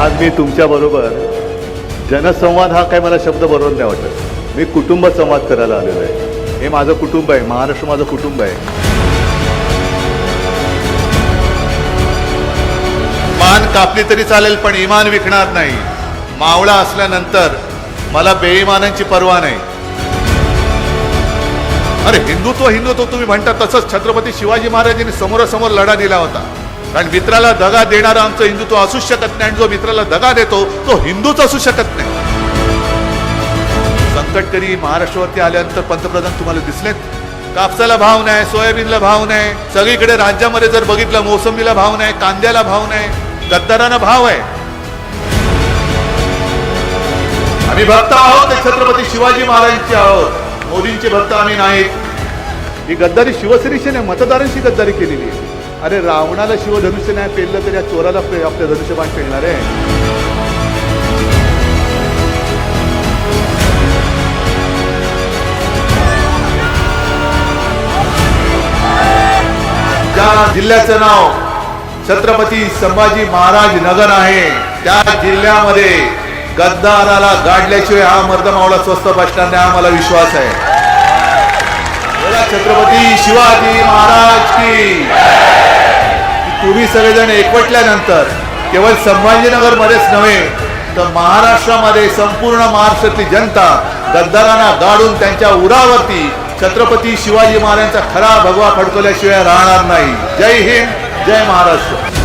आज मी तुमच्याबरोबर जनसंवाद हा काय मला शब्द बरोबर नाही वाटत. मी कुटुंब संवाद करायला आलेलो आहे. हे माझं कुटुंब आहे. महाराष्ट्र माझं कुटुंब आहे. मान कापली तरी चालेल पण इमान विकणार नाही. मावळा असल्यानंतर मला बेईमानांची पर्वा नाही. अरे हिंदुत्व हिंदुत्व तुम्ही म्हणता तसंच छत्रपती शिवाजी महाराजांनी समोरासमोर लढा दिला होता. कारण मित्राला दगा देणारा आमचं हिंदुत्व असूच शकत नाही आणि जो मित्राला दगा देतो तो हिंदूच असू शकत नाही. संकटकरी महाराष्ट्रावरती आल्यानंतर पंतप्रधान तुम्हाला दिसलेत. कापसाला भाव नाही सोयाबीनला भाव नाही सगळीकडे राज्यामध्ये जर बघितलं मोसंबीला भाव नाही कांद्याला भाव नाही गद्दारांना भाव आहे. आम्ही भक्त आहोत छत्रपती शिवाजी महाराजांचे आहोत. मोदींचे भक्त आम्ही नाहीत ही गद्दारी शिवसेनेशी मतदारांशी गद्दारी केलेली आहे. अरे रावणाला शिवधनुष्य नाही पेललं तर या चोराला आपलं धनुष्यबाण पेलणार आहे. ज्या जिल्ह्याचं नाव छत्रपती संभाजी महाराज नगर आहे त्या जिल्ह्यामध्ये गद्दाराला गाडल्याशिवाय हा मर्दमावळा स्वस्त बसणार नाही हा मला विश्वास आहे. छत्रपती शिवाजी महाराज की सगळेजण एकवटल्यानंतर केवळ संभाजीनगर मध्येच नव्हे तर महाराष्ट्रामध्ये संपूर्ण महाराष्ट्रातली जनता गद्दारांना गाडून त्यांच्या उरावरती छत्रपती शिवाजी महाराजांचा खरा भगवा फडकवल्याशिवाय राहणार नाही. जय हिंद जय महाराष्ट्र.